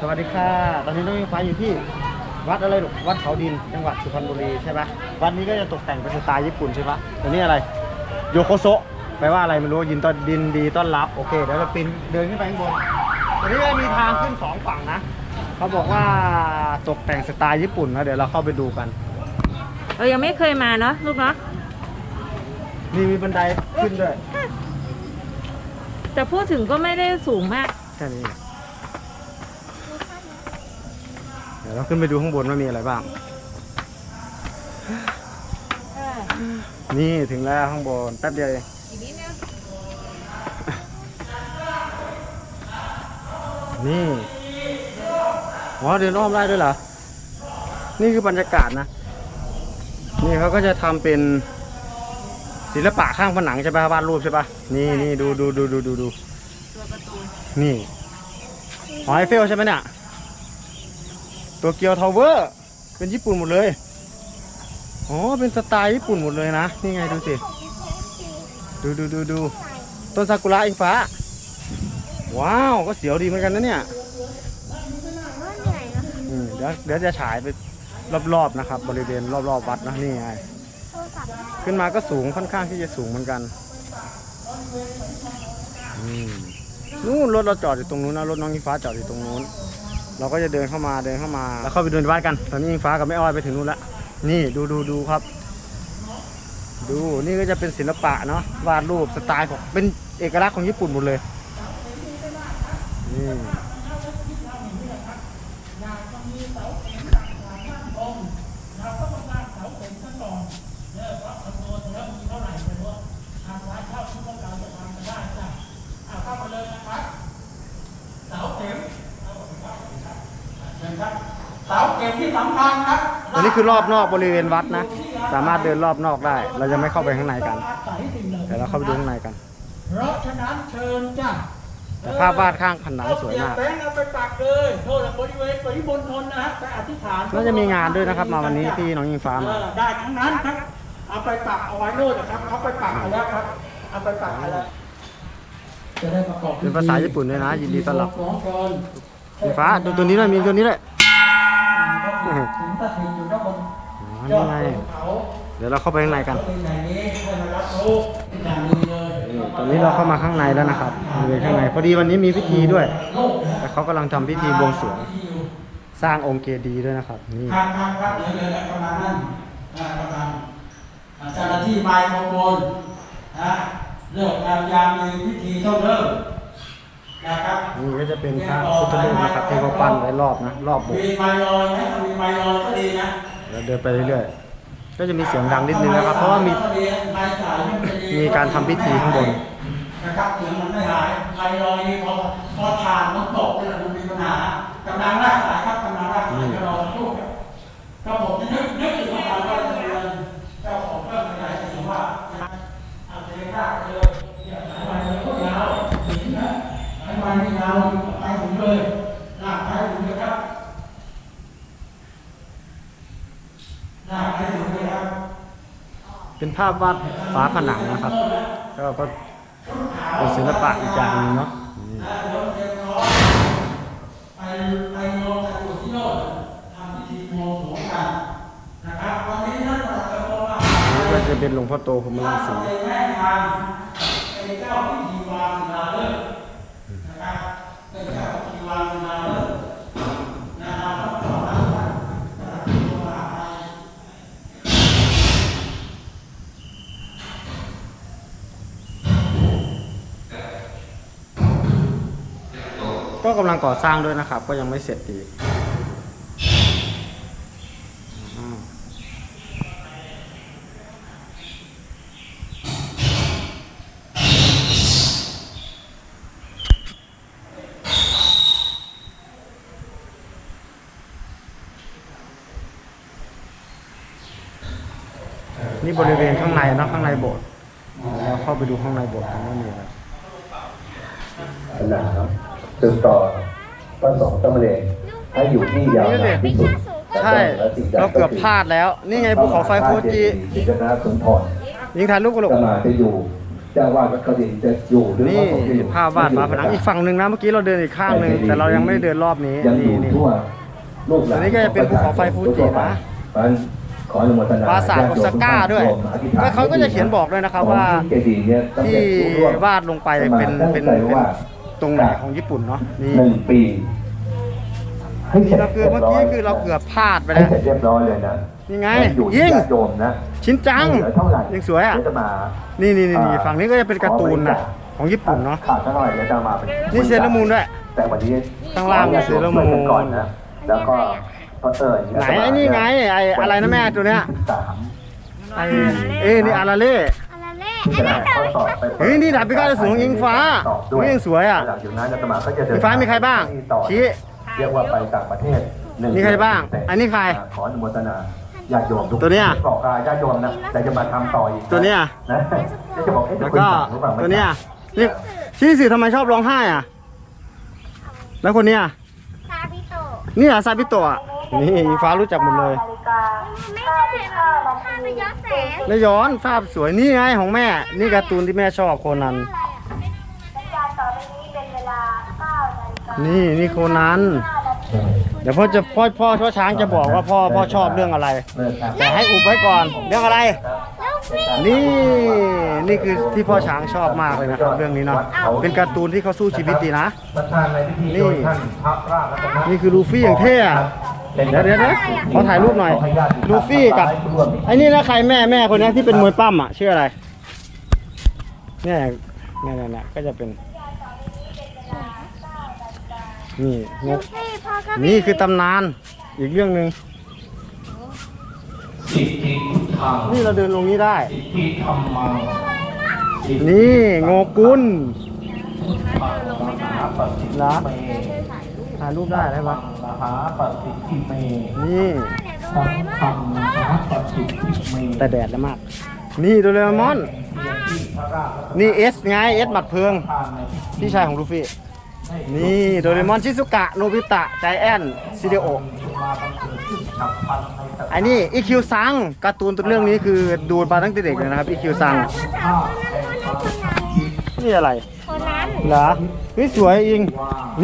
สวัสดีค่ะ ตอนนี้น้องอิงฟ้าอยู่ที่วัดอะไรลูกวัดเขาดินจังหวัดสุพรรณบุรีใช่ปะวัดนี้ก็จะตกแต่งเป็นสไตล์ญี่ปุ่นใช่ปะตัวนี้อะไรโยโกโซะแปลว่าอะไรไม่รู้ยินต้อนดินดีต้อนรับโอเคเดี๋ยวเราปีนเดินขึ้นไปข้างบนตัวนี้ก็มีทางขึ้นสองฝั่งนะเขาบอกว่าตกแต่งสไตล์ญี่ปุ่นนะเดี๋ยวเราเข้าไปดูกัน เรายังไม่เคยมาเนาะลูกเนาะนี่มีบันไดขึ้นด้วย แต่พูดถึงก็ไม่ได้สูงมาก แค่นี้เดี๋ยวเราขึ้นไปดูข้างบนว่ามีอะไรบ้างนี่ถึงแล้วข้างบนแป๊บเดียวเองนี่ว้าเดินอ้อมได้ด้วยเหรอ นี่คือบรรยากาศนะ นี่เขาก็จะทำเป็น ศิลปะข้างผนังใช่ปะวาดรูปใช่ปะนี่นี่ดูดูดูดูดูดูนี่หอไอเฟลใช่ไหมเนี่ยตัวเกียวทาวเวอร์ เป็นญี่ปุ่นหมดเลยอ๋อเป็นสไตล์ญี่ปุ่นหมดเลยนะนี่ไงดูสิดูดูดูดูต้นซากุระอิงฟ้า ว้าวก็เสียวดีเหมือนกันนะเนี่ยอืมเดี๋ยวเดี๋ยวจะฉายไปรอบๆนะครับ บริเวณรอบๆวัดนะนี่ไง ขึ้นมาก็สูงค่อนข้างที่จะสูงเหมือนกันนู่นรถเราจอดอยู่ตรงนู้นนะรถน้องอิงฟ้าจอดอยู่ตรงนู้น เราก็จะเดินเข้ามาเดินเข้ามา แล้วเข้าไปดูในบ้านกัน ตอนนี้อิงฟ้ากับแม่อ้อยไปถึงนู้นแล้วนี่ดูดูดูครับ ดูนี่ก็จะเป็นศิลปะเนาะวาดรูปสไตล์ของเป็นเอกลักษณ์ของญี่ปุ่นหมดเลยนี่ เสาเก็บที่สำคัญครับอันนี้คือรอบนอกบริเวณวัดนะ สามารถเดินรอบนอกได้ เราจะไม่เข้าไปข้างในกันอาศัยสิ่งเหล่าเดี๋ยวเราเข้าไปดูข้างในกัน เพราะฉะนั้นเชิญจ้ะแต่ภาพวาดข้างผนังสวยมากเอเปรีบแบงค์เอาไปปักเลยโทษนะบริเวณปริมณฑลนะฮะไปอธิษฐานน่าจะมีงานด้วยนะครับ มาวันนี้ที่น้องยิงฟ้าเอมาอได้ทั้งนั้นครับเอาไปปักเอาไว้โน่นนะครับเขาไปปักเอาแล้วครับเอาไปปักเอาแล้วจะได้ประกอบเป็นภาษาญี่ปุ่นด้วยนะ ยินดีต้อนรับของก่อนยิงฟ้าดูตัวนี้ด้วยมีตัวนี้ด้วย ถึงตะถินอยู่ด้านบนอ๋อยนี่อดไงเขาเดี๋ยวเราเข้าไปข้างในกัน เป็นอย่างนี้เพื่อมารับรู้อย่างนี้เลยนี่ตอนนี้เราเข้ามาข้างในแล้วนะครับบริเวณข้างในพอดีวันนี้มีพิธีด้วยโลกแต่เขากำลังทำพิธีบวงสรวงสร้างองค์เจดีย์ด้วยนะครับ นี่ครับครับครับเดี๋ยวเดี๋ยวกำลังนั่นอ่ากำลังอ่าเจ้าหน้าที่ไม้มงคลนะเลิกงามยามมีพิธีต้องเริ่ม นะครับนี่ก็จะเป็นพระพุทธรูปนะครับที่เขาปั้นไว้รอบนะรอบโบสถ์มีไม้ลอยไหมมีไม้ลอยก็ดีนะเราเดินไปเรื่อยๆก็จะมีเสียงดังนิดนึงนะครับ เพราะว่ามีไม้สายมันจะดีมีการทำพิธีข้างบนนะครับเสียงมันไม่หายไม้ลอยนี่พอพอทานมันตกนี่แหละมันมีปัญหากำลังรักษาครับกำลังรักษาจะรอสักครู่ครับก็ผมจะนึกนึกถึงว่าเราจะเรียนเจ้าของเครื่องขยายเสียงว่าเอาเสียงรากเลยอย่าหายไปเลยพวกยาวหินนะหายไปไม่ยาวไปถึงเลยลากไปถึงเลยครับลากไปถึง เลยครับเป็นภาพวาดฝาผนังนะครับ ก็ก็เป็นศิลปะอีกอย่างหนึงเนาะนี่ไปไปรวมกันอยู่ที่โน่นทำพิธีบวงสรวงกันนะครับวันนี้ท่านประหลัดกระทรวงมหาดไทนี่ยก็จะเป็นหลวงพ่อโตพรหมรังสีเป็นแม่ทางเป็นเจ้าพิธีวางนาเลิกนะครับเป็นเจ้าพิธีวางนาเลิกนะครับขอรับท่านประหลัดกระทรวงมหาดไทย ก็กำลังก่อสร้างด้วยนะครับ ก็ยังไม่เสร็จดีนี่บริเวณข้างในนะข้างในโบสถ์เดี๋ยวเราเข้าไปดูข้างในโบสถ์กันว่ามีอะไรนะครับ สืบต่อพระสงฆ์สามเณรให้อยู่ที่ยาวนานที่สุดใช่เราเกือบพลาดแล้ว นี่ไงภูเขาไฟฟูจิจิตนาสุนทรยิงถ่ายรูปกันลูกกำลังจะอยู่เจ้าวาดวัดเขาดินจะอยู่หรือนี่ว่าผมจะอยู่ภาพวาดฝาผนังอีกฝั่งหนึ่งนะเมื่อกี้เราเดินอีกข้างหนึ่งแต่เรายังไม่ได้เดินรอบนี้ยังอยู่นี่นี่ทั่วลูกหลานอันนี้ก็จะเป็นภูเขาไฟฟูจินะเพราะฉะนั้นขออนุโมทนาปราสาทโอซาก้าด้วยญติโมทุกท่นก็เขาก็จะเขียนบอกด้วยนะครับว่าของที่เจดีย์เนี่ยตั้งที่แต่ผู้ร่วมวาดลงไปเป็นเป็นตั้งใจเป็นว่า ตรงไหนของญี่ปุ่นเนาะนี่หนึ่งปีให้เสร็จเราเกือบเมื่อกี้คือเราเกือบพลาดไปให้แล้วเสร็จเรียบร้อยเลยนะนี่ไงมันอยู่ที่ยิงญาติโยมนะชิ้นจังเหลือเท่าไหร่ยังสวยอะเดี๋ยวจะมานี่นี่นี่นี่อ่าฝั่งนี้ก็จะเป็นการ์ตูนนะของญี่ปุ่นเนาะขาดซะหน่อยเดี๋ยวจะมาเป็นนี่เซเลอร์มูนด้วยแต่วันนี้ข้างล่างมีเซเลอร์มูนช่วยกันก่อนนะแล้วก็พอเอิญไหนไอ้นี่ไงไอ้อะไรนะแม่ตัวเนี้ยสามไอ้เอ้ยนี่อาราเล่ อะไรเล่ที่จะได้ข้อสอบไปเฮ้ยนี่ดาบพิฆาตอสูรของอิงฟ้าตอบด้วยนี่ยังสวยอะหลังจากนั้นอาตมาก็จะเดิอิงฟ้ามีใครบ้างที่ต่อชี้เรียกว่าไปต่างประเทศหนึ่งมีใครบ้างแต่อันนี้ใครขออนุโมทนาญาติโยมทุกตัวเนี้ยบอกกับญาติโยมนะแต่จะมาทำต่ออีกะตัวเนี้ยนะเดี๋ยวจะบอกเอ๊ะแล้วก็คุณสั่งหรือเปล่าไม่ตัวเนี้ยสั่งนี่ชี้สิทำไมชอบร้องไห้อะ แล้วคนเนี้ยซาบิโตะนี่อะซาบิโตะอะนี่อิงฟ้ารู้จักหมดเลยไม่ใช่ แบบข้าไปย้อนแสงแล้วย้อนภาพสวยนี่ไงของแม่ นี่การ์ตูนที่แม่ชอบโคนันการต่อไปนี้เป็นเวลา9นาฬิกานี่นี่โคนัน เดี๋ยวพ่อจะพ่อพ่อพ่อช้างจะบอกว่าพ่อพ่อชอบเรื่องอะไรเลิกครับแต่ให้อุบไว้ก่อน เรื่องอะไร นี่นี่คือที่พ่อช้างชอบมากเลยนะครับเรื่องนี้เนาะ เป็นการ์ตูนที่เขาสู้ชีวิตดีนะประธานในพิธีนี่โดยท่านพระราชรัตนนี่คือลูฟี่อย่างเท่อะ เดี๋ยวเดี๋ยวเดี๋ยวขอถ่ายรูปหน่อย ลูฟี่กับไอ้นี่นะใครแม่แม่คนนี้ที่เป็นมวยปั้มอะชื่ออะไรเนี่ยเนี่ยเนี่ยเนี่ยก็จะเป็นนี่งกพี่พ่อก็นี่คือตำนานอีกเรื่องหนึ่งสิทธิพุทธังนี่เราเดินลงนี้ได้สิทธิธรรมังนี่โงกุลมหาปฏิเหรอเมถ่ายรูปได้ได้ปะม หาปฏิทิเมนี่สังฆังมหาปฏิทิเมแต่แดดแล้วมาก นี่โดเรมอนเพียงที่พระราชรัตนนี่เอสไงเอสหมัดเพลิง พี่ชายของลูฟี่ นี่โดเรมอนชิซุกะโนบิตะใจแอนซิเดโอมาบันนในตะไอ้อีคิวซังการ์ตูนตัวเรื่องนี้คือดูมาตั้งแต่เด็กเลยนะครับอีคิวซังนี่อะไร คนนั้นเหรอเฮ้ยสวยอิง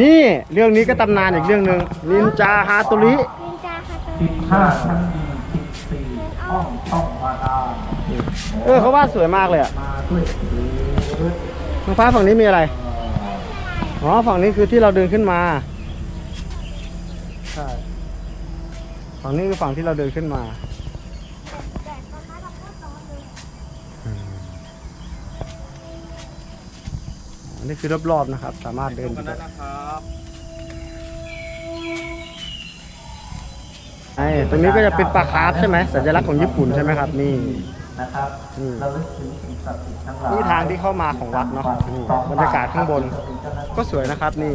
นี่เรื่องนี้ก็ตำนานอีกเรื่องหนึ่งนินจาฮาโตุรินินจาคาโตสิบห้าชั้นดีสิบสี่ห้องช่องบาดาลเออเขาวาดสวยมากเลยอะมาด้วยเถิดทางฟ้าฝั่งนี้มีอะไร อ๋อฝั่งนี้คือที่เราเดินขึ้นมา ใช่ ฝั่งนี้คือฝั่งที่เราเดินขึ้นมา อันนี้คือรอบๆนะครับ สามารถเดินได้ไอ้ตรงนี้ก็จะเป็นปลาคาร์ฟใช่ไหมสัญลักษณ์ของญี่ปุ่นใช่ไหมครับ นี่นะครับอืมเราลึกถึงสิ่งศักดิ์สิทธิ์ทั้งหลายนี่ทางที่เข้ามาของวัดเนาะนี่บรรยากาศข้างบน ก็สวยนะครับนี่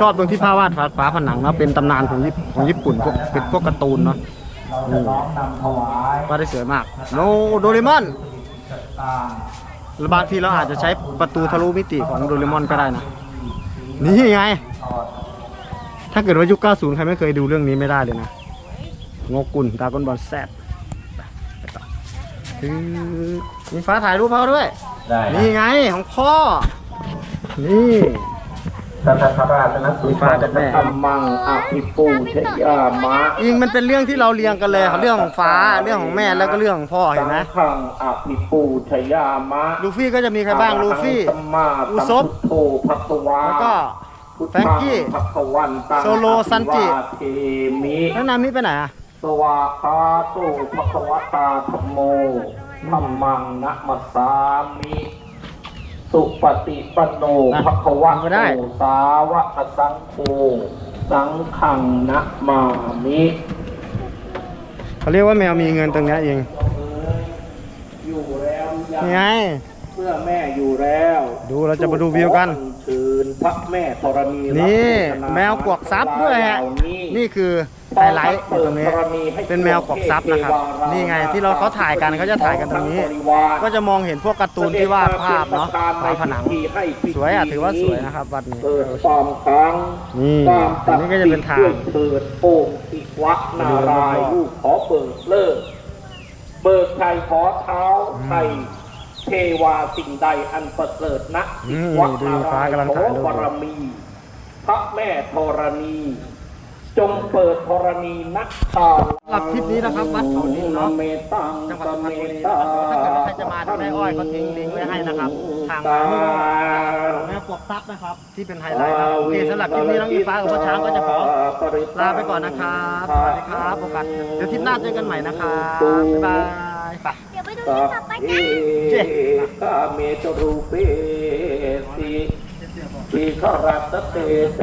ชอบตรงที่ภาพวาดฝาฝาผนังเนาะเป็นตำนานของญี่ของญี่ปุ่นพวกเป็นพวกการ์ตูนเนาะเราจะน้อมนำถวายวาดได้สวยมาก โนโดเรมอน ต่างหรือบางทีเราอาจจะใช้ประตูทะลุมิติของโดเรมอนก็ได้นะ นี่ไง ถ้าเกิดว่ายุค 90 ใครไม่เคยดูเรื่องนี้ไม่ได้เลยนะงกุลดากอนบอลแซดไปไปต่อคือมีฟ้าถ่ายรูปเขาด้วย ได้ นี่ไงของพ่อ นี่ พระพระราชนักสุฟ้ากับแม่ธรรมังอภิปูชยามะอิงมันเป็นเรื่องที่เราเรียงกันเลยครับเรื่องของฟ้าเรื่องของแม่แล้วก็เรื่องของพ่อเห็นไหมสังฆังอภิปูชยามะลูฟี่ก็จะมีใครบ้างลูฟี่สัมมาอุสัมซบพุทโธภควาแล้วก็แฟรงกี้พุทธังภควันตังโซโลซันจิอภิวาเทมิแล้วนามิไปไหนอะสวาคาโตภควตาธรรมโมธรรมังนะมัสสามิ สุปฏิปันโนอะภควะไม่ได้โตสาวกสังโฆสังขังนะมามิเขาเรียกว่าแมวมีเงินตรงเนี้ยเองอยู่แล้วยันี่ไงเมื่อแม่อยู่แล้ว ดูเราจะมาดูวิวกันเชิญพระแม่ธรณีนี่รัตนาแมวกวักซับด้วยฮะเหล่านี้นี่คือ ไฮไลท์อยู่ตรงนี้ เป็นแมวกวักซับนะครับ นี่ไงที่เราเขาถ่ายกันเขาจะถ่ายกันตรงนี้ ก็จะมองเห็นพวกการ์ตูนที่วาดภาพเนาะฝาผนัง สวยอะถือว่าสวยนะครับวัดนี้เปิดฟอร์มครั้งนี่ตามอันนี้ก็จะเป็นทางด้วยเปิดโอ่งอิวักนารายณ์ลูกขอเปิดเลิกเบิกไทยขอเท้าไทยเทวาสิ่งใดอันประเสริฐนะอืมวัดดูฟ้ากำลังถ่ายรูปบารมี พระแม่ธรณี จงเปิดธรณีนักข่าวสำหรับคลิปนี้นะครับวัดเขาดินเนาะเมตังจังหวัดสุพรรณบุรีนะครับถ้าเกิดว่าใครจะมาทางแม่อ้อยก็ทิ้งลิงก์ไว้ให้นะครับ ทางมาแม่ปวกซับนะครับ ที่เป็นไฮไลท์ครับโอเคสำหรับคลิปนี้น้องอีฟ้ากับพ่อช้างก็จะขอลาไปก่อนนะครับสวัสดีครับโอกาสเดี๋ยวทริปหน้าเจอกันใหม่นะครับบ๊ายบายไปเดี๋ยวไปดูสัที่พต่อไปเพกันกาเมตรูเปสิทีขรัตเต